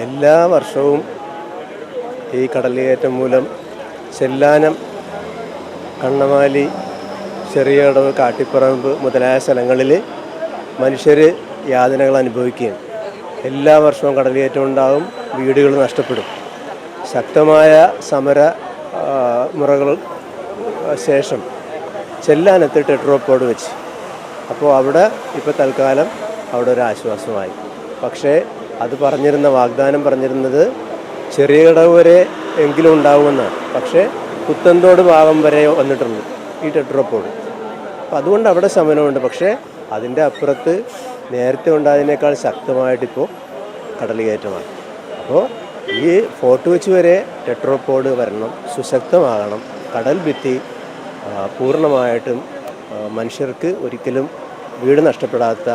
എല്ലാ വർഷവും ഈ കടലേറ്റം മൂലം ചെല്ലാനം കണ്ണമാലി ചെറിയ ചെറിയടവ് കാട്ടിപ്പറമ്പ് മുതലായ സ്ഥലങ്ങളിൽ മനുഷ്യർ യാതനകൾ അനുഭവിക്കുകയും എല്ലാ വർഷവും കടലേറ്റം ഉണ്ടാകും വീടുകൾ നഷ്ടപ്പെടും. ശക്തമായ സമര മുറകൾ ശേഷം ചെല്ലാനത്ത് ടെട്രോപ്പോട് വെച്ച്. അപ്പോൾ അവിടെ ഇപ്പോൾ തൽക്കാലം അവിടെ ഒരു ആശ്വാസമായി. പക്ഷേ അത് പറഞ്ഞിരുന്ന വാഗ്ദാനം പറഞ്ഞിരുന്നത് ചെറിയ ഇടവ് വരെ എങ്കിലും ഉണ്ടാവുമെന്നാണ്. പക്ഷേ കുത്തന്തോട് ഭാഗം വരെ വന്നിട്ടുണ്ട് ഈ ടെട്രോപ്പോഡ് അപ്പം അതുകൊണ്ട് അവിടെ ശമനമുണ്ട്. പക്ഷേ അതിന്റെ അപ്പുറത്ത് നേരത്തെ ഉണ്ടായതിനേക്കാൾ ശക്തമായിട്ടിപ്പോൾ കടലുകയറ്റമാണ്. അപ്പോൾ ഈ ഫോർട്ട് വെച്ച് വരെ ടെട്രോപ്പോഡ് വരണം സുശക്തമാകണം കടൽ ഭിത്തി പൂർണമായിട്ടും മനുഷ്യർക്ക് ഒരിക്കലും വീട് നഷ്ടപ്പെടാത്ത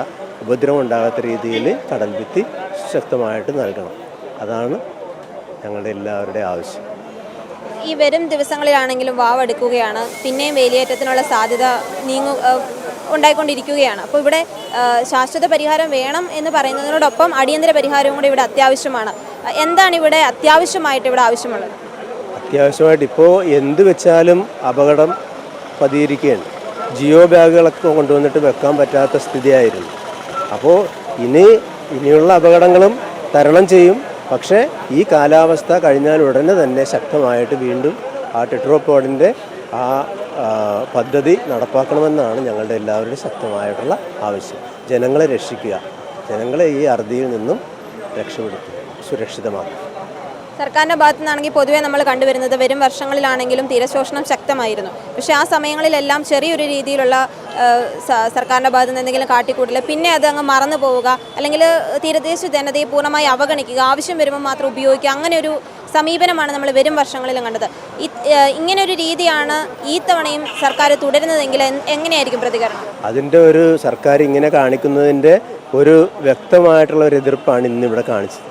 ഉപദ്രവം ഉണ്ടാകാത്ത രീതിയിൽ കടൽ ഭിത്തി സുശക്തമായിട്ട് നൽകണം. അതാണ് ഞങ്ങളുടെ എല്ലാവരുടെയും ആവശ്യം. ഈ വരും ദിവസങ്ങളിലാണെങ്കിലും വാവെടുക്കുകയാണ് പിന്നെയും വേലിയേറ്റത്തിനുള്ള സാധ്യത നീങ്ങു ഉണ്ടായിക്കൊണ്ടിരിക്കുകയാണ്. അപ്പോൾ ഇവിടെ ശാശ്വത പരിഹാരം വേണം എന്ന് പറയുന്നതിനോടൊപ്പം അടിയന്തര പരിഹാരവും കൂടി ഇവിടെ അത്യാവശ്യമാണ്. എന്താണ് ഇവിടെ അത്യാവശ്യമായിട്ട് ഇവിടെ ആവശ്യമുള്ളത്? അത്യാവശ്യമായിട്ട് ഇപ്പോൾ എന്ത് വെച്ചാലും അപകടം പതിയിരിക്കുകയാണ്. ജിയോ ബാഗുകളൊക്കെ കൊണ്ടുവന്നിട്ട് വെക്കാൻ പറ്റാത്ത സ്ഥിതിയായിരുന്നു. അപ്പോൾ ഇനി ഇനിയുള്ള അപകടങ്ങളും തരണം ചെയ്യും. പക്ഷേ ഈ കാലാവസ്ഥ കഴിഞ്ഞാൽ ഉടനെ തന്നെ ശക്തമായിട്ട് വീണ്ടും ആ ടെട്രോപോഡിന്റെ ആ പദ്ധതി നടപ്പാക്കണമെന്നാണ് ഞങ്ങളുടെ എല്ലാവരുടെയും ശക്തമായിട്ടുള്ള ആവശ്യം. ജനങ്ങളെ രക്ഷിക്കുക. ജനങ്ങളെ ഈ അറുതിയിൽ നിന്നും രക്ഷപ്പെടുത്തുക. സുരക്ഷിതമാക്കുക. സർക്കാരിന്റെ ഭാഗത്തു നിന്നാണെങ്കിൽ പൊതുവേ നമ്മൾ കണ്ടുവരുന്നത് വരും വർഷങ്ങളിലാണെങ്കിലും തീരശോഷണം ശക്തമായിരുന്നു. പക്ഷേ ആ സമയങ്ങളിലെല്ലാം ചെറിയൊരു രീതിയിലുള്ള സർക്കാരിന്റെ ഭാഗത്തു നിന്ന് എന്തെങ്കിലും കാട്ടിക്കൂട്ടില്ല. പിന്നെ അത് അങ്ങ് മറന്നു പോവുക അല്ലെങ്കിൽ തീരദേശ ജനതയെ പൂർണമായി അവഗണിക്കുക ആവശ്യം വരുമ്പോൾ മാത്രം ഉപയോഗിക്കുക അങ്ങനെ ഒരു സമീപനമാണ് നമ്മൾ വരും വർഷങ്ങളിലും കണ്ടത്. ഇങ്ങനൊരു രീതിയാണ് ഈ തവണയും സർക്കാർ തുടരുന്നതെങ്കിൽ എങ്ങനെയായിരിക്കും പ്രതികരണം? അതിന്റെ ഒരു സർക്കാർ ഇങ്ങനെ കാണിക്കുന്നതിന്റെ ഒരു വ്യക്തമായിട്ടുള്ള ഒരു എതിർപ്പാണ് ഇന്നിവിടെ കാണിച്ചത്.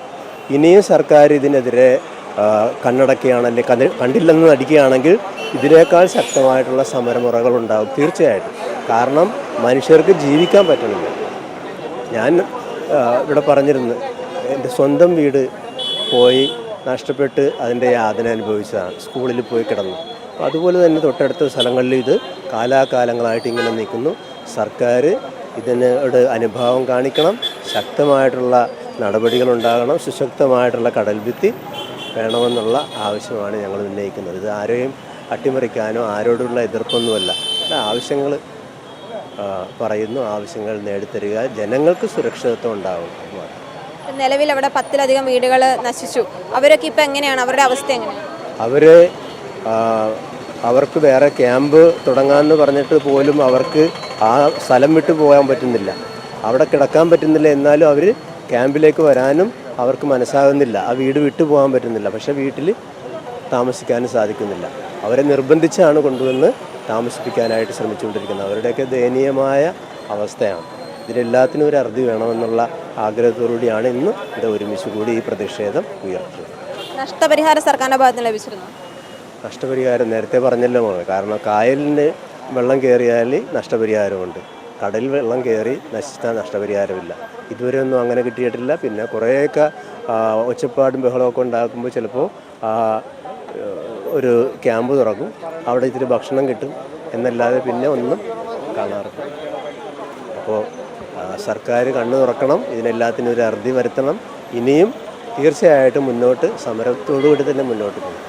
ഇനിയും സർക്കാർ ഇതിനെതിരെ ആ, കണ്ണടക്കുകയാണ് അല്ലെങ്കിൽ കണ്ട് കണ്ടില്ലെന്ന് നടിക്കുകയാണെങ്കിൽ ഇതിനേക്കാൾ ശക്തമായിട്ടുള്ള സമരമുറകൾ ഉണ്ടാകും തീർച്ചയായിട്ടും. കാരണം മനുഷ്യർക്ക് ജീവിക്കാൻ പറ്റണില്ല. ഞാൻ ഇവിടെ പറഞ്ഞിരുന്നു എന്റെ സ്വന്തം വീട് പോയി നഷ്ടപ്പെട്ട് അതിന്റെ യാതന അനുഭവിച്ചതാണ്. സ്കൂളിൽ പോയി കിടന്നു. അപ്പോൾ അതുപോലെ തന്നെ തൊട്ടടുത്ത സ്ഥലങ്ങളിൽ ഇത് കാലാകാലങ്ങളായിട്ട് ഇങ്ങനെ നിൽക്കുന്നു. സർക്കാർ ഇതിനോട് അനുഭാവം കാണിക്കണം. ശക്തമായിട്ടുള്ള നടപടികൾ ഉണ്ടാകണം സുശക്തമായിട്ടുള്ള കടൽ ഭിത്തി വേണമെന്നുള്ള ആവശ്യമാണ് ഞങ്ങൾ ഉന്നയിക്കുന്നത്. ഇത് ആരെയും അട്ടിമറിക്കാനോ ആരോടുള്ള എതിർപ്പൊന്നുമല്ല. ആവശ്യങ്ങൾ പറയുന്നു. ആവശ്യങ്ങൾ നേടിത്തരിക. ജനങ്ങൾക്ക് സുരക്ഷിതത്വം ഉണ്ടാവും. നിലവിൽ അവിടെ പത്തിലധികം വീടുകൾ നശിച്ചു. അവരൊക്കെ ഇപ്പം എങ്ങനെയാണ്? അവരുടെ അവസ്ഥ എങ്ങനെയാണ്? അവർ അവർക്ക് വേറെ ക്യാമ്പ് തുടങ്ങാമെന്ന് പറഞ്ഞിട്ട് പോലും അവർക്ക് ആ സ്ഥലം വിട്ടു പോകാൻ പറ്റുന്നില്ല. അവിടെ കിടക്കാൻ പറ്റുന്നില്ല എന്നാലും അവർ ക്യാമ്പിലേക്ക് വരാനും അവർക്ക് മനസ്സാകുന്നില്ല. ആ വീട് വിട്ടു പോകാൻ പറ്റുന്നില്ല. പക്ഷേ വീട്ടിൽ താമസിക്കാനും സാധിക്കുന്നില്ല. അവരെ നിർബന്ധിച്ചാണ് കൊണ്ടുവന്ന് താമസിപ്പിക്കാനായിട്ട് ശ്രമിച്ചുകൊണ്ടിരിക്കുന്നത്. അവരുടെയൊക്കെ ദയനീയമായ അവസ്ഥയാണ്. ഇതിലെല്ലാത്തിനും ഒരു അറുതി വേണമെന്നുള്ള ആഗ്രഹത്തോടുകൂടിയാണ് ഇന്ന് ഇത് ഒരുമിച്ച് കൂടി ഈ പ്രതിഷേധം ഉയർത്തുന്നത് നഷ്ടപരിഹാരം സർക്കാരിന്റെ ഭാഗത്ത് ലഭിച്ചിരുന്നു? നഷ്ടപരിഹാരം നേരത്തെ പറഞ്ഞല്ലോ കാരണം കായലിന് വെള്ളം കയറിയാൽ നഷ്ടപരിഹാരമുണ്ട്. കടലിൽ വെള്ളം കയറി നശിച്ചാൽ നഷ്ടപരിഹാരമില്ല. ഇതുവരെ ഒന്നും അങ്ങനെ കിട്ടിയിട്ടില്ല. പിന്നെ കുറേയൊക്കെ ഒച്ചപ്പാടും ബഹളമൊക്കെ ഉണ്ടാക്കുമ്പോൾ ചിലപ്പോൾ ഒരു ക്യാമ്പ് തുറക്കും. അവിടെ ഇത്തിരി ഭക്ഷണം കിട്ടും. എന്നല്ലാതെ പിന്നെ ഒന്നും കാണാറില്ല. അപ്പോൾ സർക്കാർ കണ്ണു തുറക്കണം. ഇതിനെല്ലാത്തിനും ഒരു അറുതി വരുത്തണം. ഇനിയും തീർച്ചയായിട്ടും മുന്നോട്ട് സമരത്തോടു കൂടി തന്നെ മുന്നോട്ട് പോകും